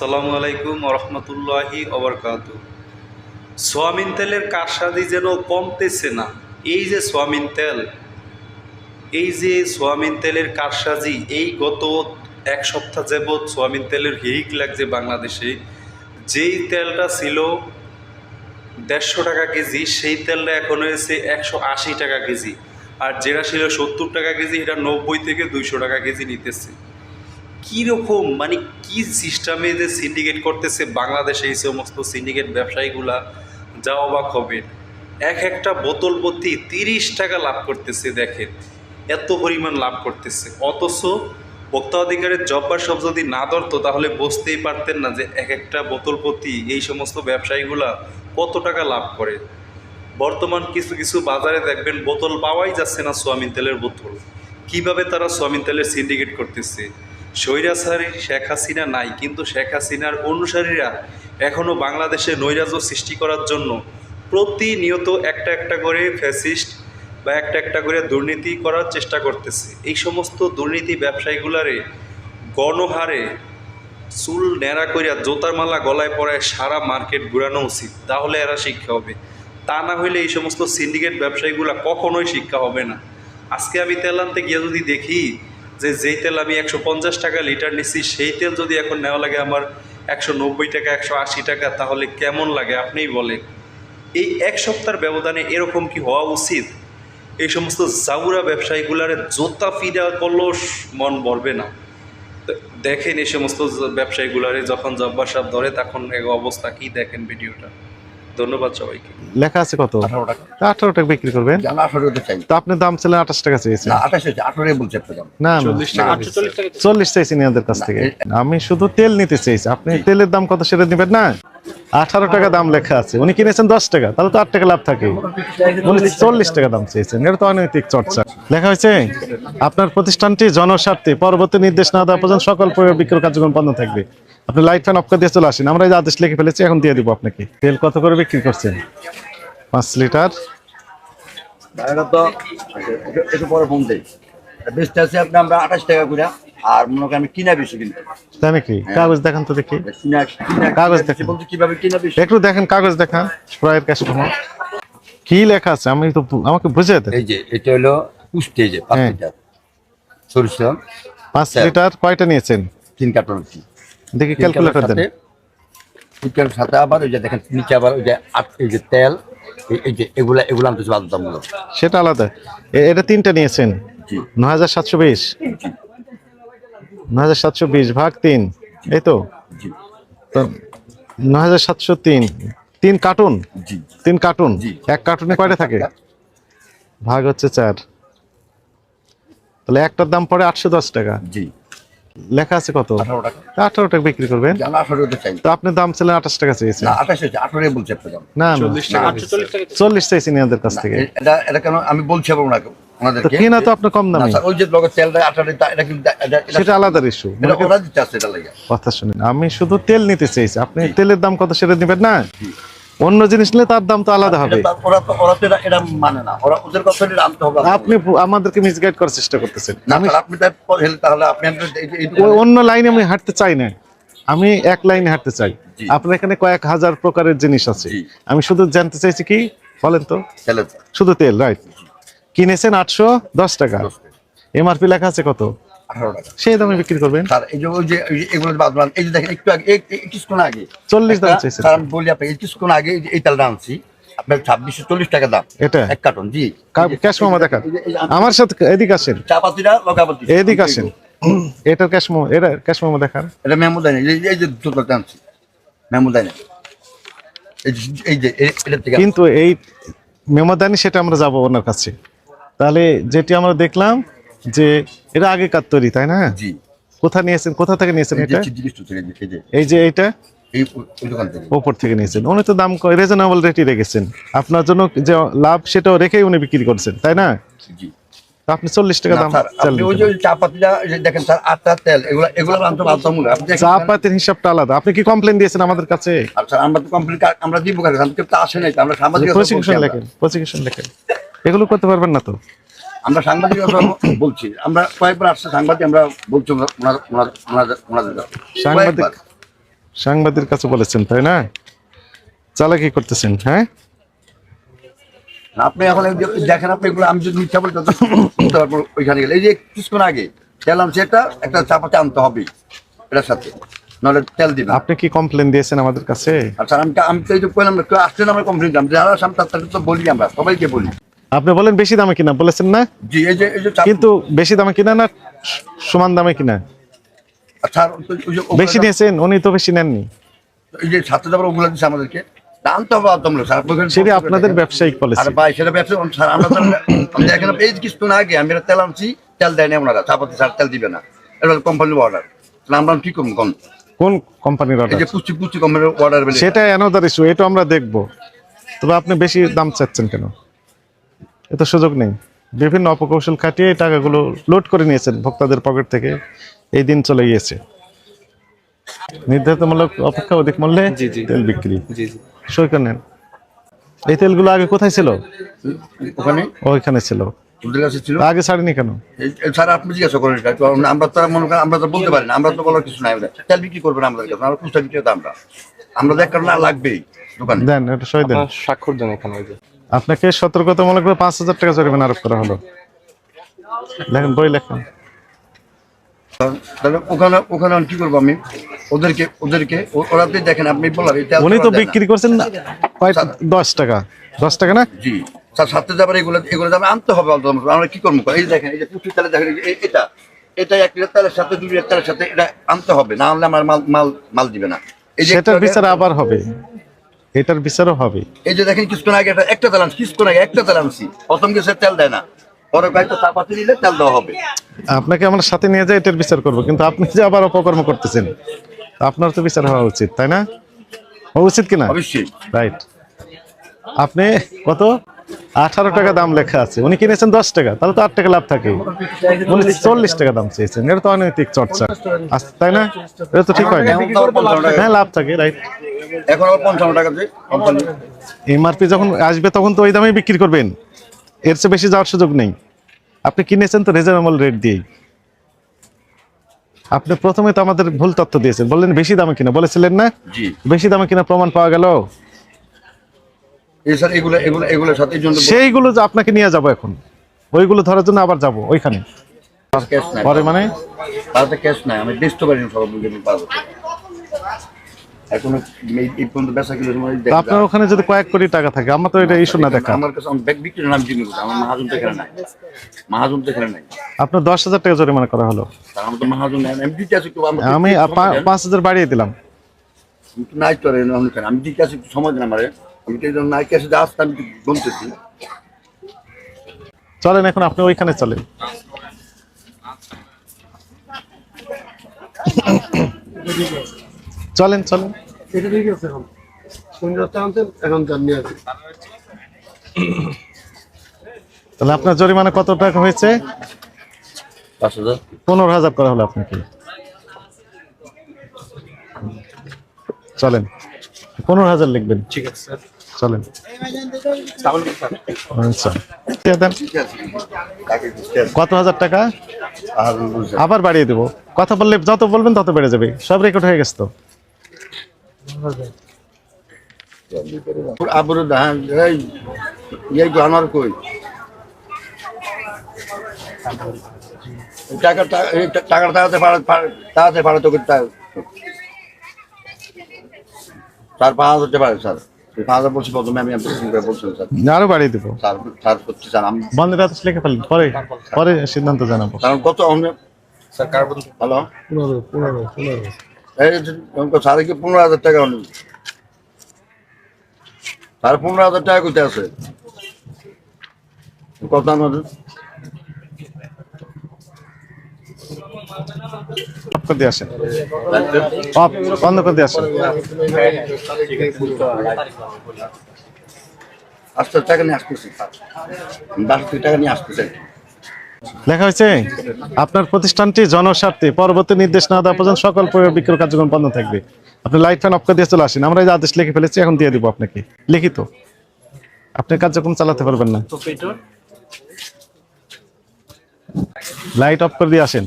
আসসালামু আলাইকুম রহমতুল্লাহি অবরকাত সোয়াবিন তেলের কারসাদি যেন কমতেছে না, এই যে সোয়াবিন তেল, এই যে সোয়াবিন তেলের কারসাজি, এই গত এক সপ্তাহ যাবৎ সোয়াবিন তেলের হিরিক লাগছে বাংলাদেশে। যেই তেলটা ছিল দেড়শো টাকা কেজি, সেই তেলটা এখন হয়েছে একশো আশি টাকা কেজি। আর যেটা ছিল সত্তর টাকা কেজি এটা নব্বই থেকে দুইশো টাকা কেজি নিতেছে। কীরকম মানে কি সিস্টেমে যে সিন্ডিকেট করতেছে বাংলাদেশে এই সমস্ত সিন্ডিকেট ব্যবসায়ীগুলা, যা অবাক হবে। এক একটা বোতল প্রতি তিরিশ টাকা লাভ করতেছে, দেখেন। এত পরিমাণ লাভ করতেছে। অথচ ভোক্তা অধিকারের জব্বার সব যদি না ধরতো, তাহলে বুঝতেই পারতেন না যে এক একটা বোতল প্রতি এই সমস্ত ব্যবসায়ীগুলা কত টাকা লাভ করে। বর্তমান কিছু কিছু বাজারে দেখবেন বোতল পাওয়াই যাচ্ছে না সোয়াবিন তেলের বোতল। কীভাবে তারা সোয়াবিন তেলের সিন্ডিকেট করতেছে? স্বৈরাচারী শেখ হাসিনা নাই, কিন্তু শেখ হাসিনার অনুসারীরা এখনও বাংলাদেশে নৈরাজ্য সৃষ্টি করার জন্য প্রতিনিয়ত একটা একটা করে ফ্যাসিস্ট বা একটা একটা করে দুর্নীতি করার চেষ্টা করতেছে। এই সমস্ত দুর্নীতি ব্যবসায়ীগুলারে গণহারে চুল ন্যাড়া করিয়া জোতার মালা গলায় পরায় সারা মার্কেট ঘুরানো উচিত, তাহলে এরা শিক্ষা হবে। তা না হইলে এই সমস্ত সিন্ডিকেট ব্যবসায়ীগুলা কখনোই শিক্ষা হবে না। আজকে আমি তেল আনতে গিয়ে যদি দেখি যে যেই তেল আমি একশো পঞ্চাশ টাকা লিটার নিচ্ছি সেই তেল যদি এখন নেওয়া লাগে আমার একশো নব্বই টাকা, একশো আশি টাকা, তাহলে কেমন লাগে? আপনিই বলেন। এই এক সপ্তাহের ব্যবধানে এরকম কি হওয়া উচিত? এই সমস্ত জাউরা ব্যবসায়ীগুলারে জোতা ফিরা করলেও মন ভরবে না। দেখেন এই সমস্ত ব্যবসায়ীগুলারে যখন জব্বার সাহেব ধরে, তখন অবস্থা কি দেখেন ভিডিওটা? ধন্যবাদ সবাইকে। লেখা আছে কত? আঠারো টাকা। আঠারো টাকা বিক্রি করবেন? তো আপনি দাম ছিলেন আঠাশ টাকা চেয়েছেন না চল্লিশ চাইছি এদের কাছ থেকে। আমি শুধু তেল নিতে চাইছি। আপনি তেলের দাম কত সেটা নেবেন না? আঠারো টাকা দাম লেখা আছে। উনি কিনেছেন দশ টাকা। তাহলে তো আট টাকা লাভ থাকে। উনি চল্লিশ টাকা দাম চেয়েছেন। এটা তো অনৈতিক চর্চা। লেখা হয়েছে? আপনার প্রতিষ্ঠানটি জনস্বার্থে পরবর্তী নির্দেশ না দেওয়া পর্যন্ত সকল বিক্রয় কার্যক্রম বন্ধ থাকবে। আপনি লাইট ফ্যান অফ করে দিয়ে চলে আসেন। আমরা এই আদেশ লিখে ফেলেছি এখন দিয়ে দিব আপনাকে। তেল কত করে বিক্রি করছেন? পাঁচ লিটার। তো একটু- একটু পরে ফোন দেই। বেচতে আছে আপনি আমরা আঠাশ টাকা করে আর মনে করেন আমি কিনা বেশি কিন্তু তাই নাকি? কাগজ দেখান তো দেখি। কিনা কাগজ কিনা বেশি বলতে কীভাবে কিনা বেশি? একটু দেখেন কাগজ দেখান। প্রায়ের কাছে কি লেখা আছে? আমি তো আমাকে বুঝে দেন। এই যে এটা হলো পুষ্টি যে পাঁচ হ্যাঁ। লিটার। সরিষা। পাঁচ লিটার কয়টা নিয়েছেন? তিন কার্টন দেখি ক্যালকুলেটর দেন। তিনটার সাথে আবার ওই যে দেখেন নিচে আবার ওই যে আট- এই যে তেল এই- যে এগুলা এগুলো আনতে বাধ্যতামূলক। সেটা আলাদা। এটা তিনটা নিয়েছেন? জি। ন হাজার সাতশো বিশ? ন হাজার সাতশো বিশ ভাগ তিন এই তো? ন হাজার সাতশো তিন। তিন কার্টুন? জি। তিন কার্টুন। এক কার্টুনে কয়টা থাকে? ভাগ হচ্ছে চার। তাহলে একটার দাম পড়ে আটশো দশ টাকা। জি। লেখা আছে কত? আঠারো টাকা। বিক্রি করবেন। তো আপনি দাম ছিলেন আঠাশ টাকা চেয়েছেন না চল্লিশ চাইছি। এদের কাছ থেকে। এটা এটা কেন আমি বলছি ওনাদেরকে? কিনা তো আপনার কম না, দামে। স্যার, ওই যে তেলটা এটা কিন্তু সেটা আলাদা ইস্যু এটা ওরা দিতে আসছে এটা লাগে। কথা শুনেন আমি শুধু তেল নিতে চাইছি। আপনি তেলের দাম কত সেটা নেবেন না? অন্য জিনিস নিলে তার দাম তো আলাদা হবে। এটা এটা মানে হবে আপনি আমাদেরকে মিসগাইড করার চেষ্টা করতেছেন। অন্য লাইনে আমি হাঁটতে চাই না। আমি এক লাইনে হাঁটতে চাই। আপনার এখানে কয়েক হাজার প্রকারের জিনিস আছে। আমি শুধু জানতে চাইছি কি? বলেন তো। শুধু তেল রাইট কিনেছেন আটশো দশ টাকা, এমআরপি লেখা আছে কত? আঠারো টাকা সেই দামে বিক্রি করবেন স্যার এই যে ওই যে এগুলো যে এই যে দেখেন একটু আগে কিছুক্ষণ চল্লিশ দাম স্যার আমি বলি আপনাকে এই কিছুক্ষণ আগে এই যে তেলটা আনছি আপনার ছাব্বিশশো চল্লিশ টাকা দাম এটা এক কার্টন জি ক্যাশ মামা দেখান আমার সাথে এদিকে আসেন চা লগাপাতি এদিকে আসেন এটার ক্যাশ মামা এটা ক্যাশ মামা দেখান এটা এই এই যে আনছি মেমোদানি এই যে কিন্তু এই মেমোদানি সেটা আমরা যাব ওনার কাছে তাহলে যেটি আমরা দেখলাম যে এটা আগেকার তৈরি তাই না? জি। কোথা নিয়েছেন? কোথা থেকে নিয়েছেন এটা? এই যে- এই যে। এই যে এইটা এই ও- ওই দোকান থেকে ওপর থেকে নিয়েছেন। উনি তো দাম রিজনেবল রেটই রেখেছেন। আপনার জন্য যে লাভ সেটাও রেখেই উনি বিক্রি করছেন তাই না? আপনি চল্লিশ টাকা দাম দেখেন স্যার তেল এগুলো এগুলো চা পাতির হিসাবটা আলাদা। আপনি কি কমপ্লেন দিয়েছেন আমাদের কাছে? আমরা তো কমপ্লিট আমরা দিব কারণ কেউ তো আসে নাই আমরা সাংবাদিক প্রসিকিউশন লেখেন প্রসিকিউশন লেখেন। এগুলো করতে পারবেন না তো? আমরা সাংবাদিক বলছি আমরা কয়েকবার আসছে সাংবাদিক আমরা বলছি। সাংবাদিক সাংবাদিক কাছে বলেছেন তাই না? চালাকি করতেছেন হ্যাঁ? আপনি এখন দেখেন আপনি এগুলো আমি যদি মিথ্যা বলি পারব ওইখানে গেলে। এই যে কিছুক্ষণ আগে তেল আনছে একটা চাপাতে আনতে হবে এটার সাথে। নাহলে তেল দিবে আপনি কি কমপ্লেন দিয়েছেন আমাদের কাছে? স্যার আমি আমি তো এই যে কইলাম না কেউ আসছেন আমার কমপ্লেন দিলাম যারা সামনে তাদের তো বলি আমরা সবাইকে বলি। আপনি বলেন বেশি দামে কিনা বলেছেন না? কিন্তু বেশি দামে কিনা না সমান দামে কিনা? ওগুলো- বেশি নিয়েছেন উনি তো বেশি নেননি। এই যে ছাত্র যাবার ওগুলো দিচ্ছে আমাদেরকে সেটা আপনাদের ব্যবসায়িক আর পলিসি ভাই সেটা ব্যবসা স্যার আমরা তো এখানে এই যে আগে আমি এটা তেল আনছি তেল দেয় না ওনারা চাপাতি তেল দিবে না। এটা কোম্পানির অর্ডার আমরা কি করব কোন? কোন কোম্পানির অর্ডার যে পুচি পুচি কোম্পানির অর্ডার বেলে সেটা অ্যানাদার ইস্যু এটা আমরা দেখব। তবে আপনি বেশি দাম চাচ্ছেন কেন? এত সুযোগ নেই। বিভিন্ন অপকৌশল খাটিয়ে এই টাকাগুলো লোড করে নিয়েছেন ভোক্তাদের পকেট থেকে। এই দিন চলে গিয়েছে। নির্ধারিতমূলক অপেক্ষা অধিক মূল্যে জি, জি। তেল বিক্রি। জি জি। সই করে নেন এই তেলগুলো আগে কোথায় ছিল? ওখানে? ওইখানে ছিল। আগে ছাড়েনি কেন? আপনি জিজ্ঞাসা করেন আমরা তো মনে করেন আমরা তো বলতে পারি না। আমরা তো বলার কিছু নাই। তেল বিক্রি করবেন আমাদের কাছে। আমরা খুচরা বিক্রি করতে আমরা আমরা দেখ কারণ লাগবেই দোকানে। দেন এটা সই দেন। স্বাক্ষর দেন এখানে ওই যে। আপনাকে সতর্কতামূলক করে পাঁচ হাজার টাকা জরিমানা আরোপ করা হলো। লেখেন বই লেখেন। তাহলে ওখানে ওখানে আমি কি করব আমি? ওদেরকে ওদেরকে ও- ওরা তো দেখেন আপনি বললাম উনি তো ওরা দেয় না। বিক্রি করছেন না। কয় দশ টাকা? দশ টাকা না? জি। স্যার সাথে যাবার এগুলো এগুলো দামে আনতে হবে আমরা কি করব? এই দেখেন এই যে দেখেন এটা। এটা এক লিটার তেলের সাথে দুই লিটার তেলের সাথে এটা আনতে হবে। না আনলে আমার মাল মাল মাল দিবে না। সেটার বিচার আবার হবে। এটার বিচারও হবে। এই যে দেখেন কিছুক্ষণ আগে একটা একটা তেল আনছি কিছুক্ষণ আগে একটা তেল আনছি। প্রথম কিছু তেল দেয় না। পরে কয়েকটা চাপাতি দিলে তেল দেওয়া হবে। আপনাকে আমরা সাথে নিয়ে যাই এটার বিচার করব। কিন্তু আপনি যে আবার অপকর্ম করতেছেন আপনার তো বিচার হওয়া উচিত তাই না? হওয়া উচিত কিনা? অবশ্যই। রাইট আপনি কত? আঠারো টাকা দাম লেখা আছে। উনি কিনেছেন দশ টাকা তাহলে তো আট টাকা লাভ থাকে উনি চল্লিশ টাকা দাম চেয়েছেন। এটা তো অনৈতিক চর্চা। তাই না? এটা তো ঠিক হয় না। হ্যাঁ লাভ থাকে রাইট এখন আবার পঞ্চান্ন টাকা দিয়ে কোম্পানি এমআরপি যখন আসবে তখন তো ওই দামেই বিক্রি করবেন। এর চেয়ে বেশি যাওয়ার সুযোগ নেই। আপনি কিনেছেন তো রিজনেবল রেট দিয়েই। আপনি প্রথমে তো আমাদের ভুল তথ্য দিয়েছেন। বললেন বেশি দামে কিনা। বলেছিলেন না? বেশি দামে কিনা প্রমাণ পাওয়া গেল? সেইগুলো যে আপনাকে নিয়ে যাব এখন। ওইগুলো ধরার জন্য আবার যাব ওইখানে। পরে মানে? ক্যাশ নাই। আমি বেচতে সব পারব এখনও এই- পর্যন্ত বেচা কিলো সময় আপনার ওখানে যদি কয়েক কোটি টাকা থাকে আমরা তো এটা ইস্যু না দেখা। আমার কাছে আমার ব্যাগ বিক্রি নাম জিনিস আমার মাহাজন তো এখানে নাই। মাহাজন তো এখানে নাই। আপনার দশ হাজার টাকা জরিমানা করা হলো। আমার তো মাহাজন দিতে আছি আমি পাঁচ হাজার বাড়িয়ে দিলাম। নাই তো আমি দিতে আছি একটু সময় দিন আমারে। আমি তো নাই ক্যাশে আসতে আমি বলতেছি। চলেন এখন আপনি ওইখানে চলেন। চলেন চলেন। এটা ঠিক আছে এখন। কোন আনছেন এখন যান নিয়ে আসেন। তাহলে আপনার জরিমানা কত টাকা হয়েছে? পনেরো হাজার করা হলো আপনাকে। চলেন পনেরো হাজার লিখবেন। ঠিক আছে স্যার। চলেন। তাহলে কি স্যার? আচ্ছা। কত হাজার টাকা? আর আবার বাড়িয়ে দেবো। কথা বললে যত বলবেন তত বেড়ে যাবে। সব রেকর্ড হয়ে গেছে তো। আবরু ধান এই এই আমার কই? টাকা টা- এই টা- টাকাটা তাড়াতে পারে তাড়াতে পারে তোকে তা- স্যার পাঁচ হাজার টাকা পারে স্যার। এই পাঁচ হাজার বলছি প্রথমে আমি আপনাকে ফোন করে বলছিলাম স্যার। আরও বাড়িয়ে দেবো। স্যার স্যার করতে স্যার আমি বন্ধের আদেশ লিখে ফেলেন। পরে পরে সিদ্ধান্ত জানাব। কারণ কত অন্য- স্যার হ্যালো? পনেরো পনেরো পনেরো। স্যার কি পনেরো হাজার টাকা অন্য স্যার পনেরো হাজার টাকা কোথায় আছে। কত আমাদের অফ করে দিয়ে আসেন? অফ বন্ধ করে দিয়ে আসেন। আস্তে টাকা নিয়ে আসতেছি। বাসা থেকে টাকা নিয়ে আসতেছে। লেখা হয়েছে আপনার প্রতিষ্ঠানটি জনস্বার্থে পরবর্তী নির্দেশ না দেওয়া পর্যন্ত সকল বিক্রয় কার্যক্রম বন্ধ থাকবে। আপনি লাইট ফ্যান অফ করে দিয়ে চলে আসেন। আমরা এই যে আদেশ লিখে ফেলেছি এখন দিয়ে দিব আপনাকে। লিখিত। আপনি কার্যক্রম চালাতে পারবেন না। লাইট অফ করে দিয়ে আসেন।